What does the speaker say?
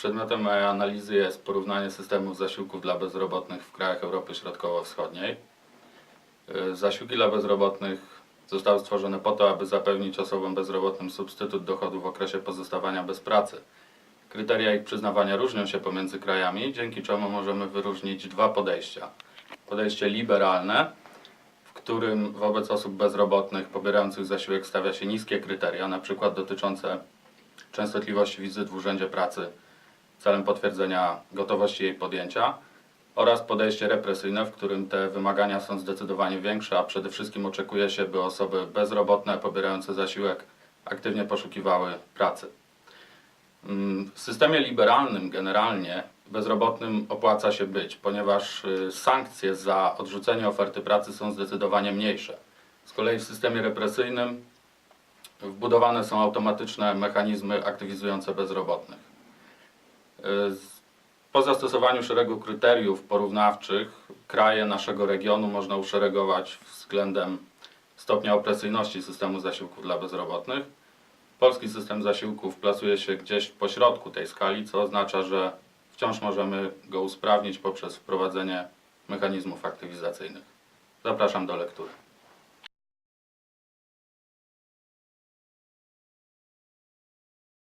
Przedmiotem mojej analizy jest porównanie systemów zasiłków dla bezrobotnych w krajach Europy Środkowo-Wschodniej. Y, Zasiłki dla bezrobotnych zostały stworzone po to, aby zapewnić osobom bezrobotnym substytut dochodu w okresie pozostawania bez pracy. Kryteria ich przyznawania różnią się pomiędzy krajami, dzięki czemu możemy wyróżnić dwa podejścia. Podejście liberalne, w którym wobec osób bezrobotnych pobierających zasiłek stawia się niskie kryteria, przykład dotyczące częstotliwości wizyt w urzędzie pracy celem potwierdzenia gotowości jej podjęcia oraz podejście represyjne, w którym te wymagania są zdecydowanie większe, a przede wszystkim oczekuje się, by osoby bezrobotne pobierające zasiłek aktywnie poszukiwały pracy. Mm, W systemie liberalnym generalnie bezrobotnym opłaca się być, ponieważ y, sankcje za odrzucenie oferty pracy są zdecydowanie mniejsze. Z kolei w systemie represyjnym wbudowane są automatyczne mechanizmy aktywizujące bezrobotnych. Y, Po zastosowaniu szeregu kryteriów porównawczych kraje naszego regionu można uszeregować względem stopnia opresyjności systemu zasiłków dla bezrobotnych. Polski system zasiłków plasuje się gdzieś w pośrodku tej skali, co oznacza, że wciąż możemy go usprawnić poprzez wprowadzenie mechanizmów aktywizacyjnych. Zapraszam do lektury.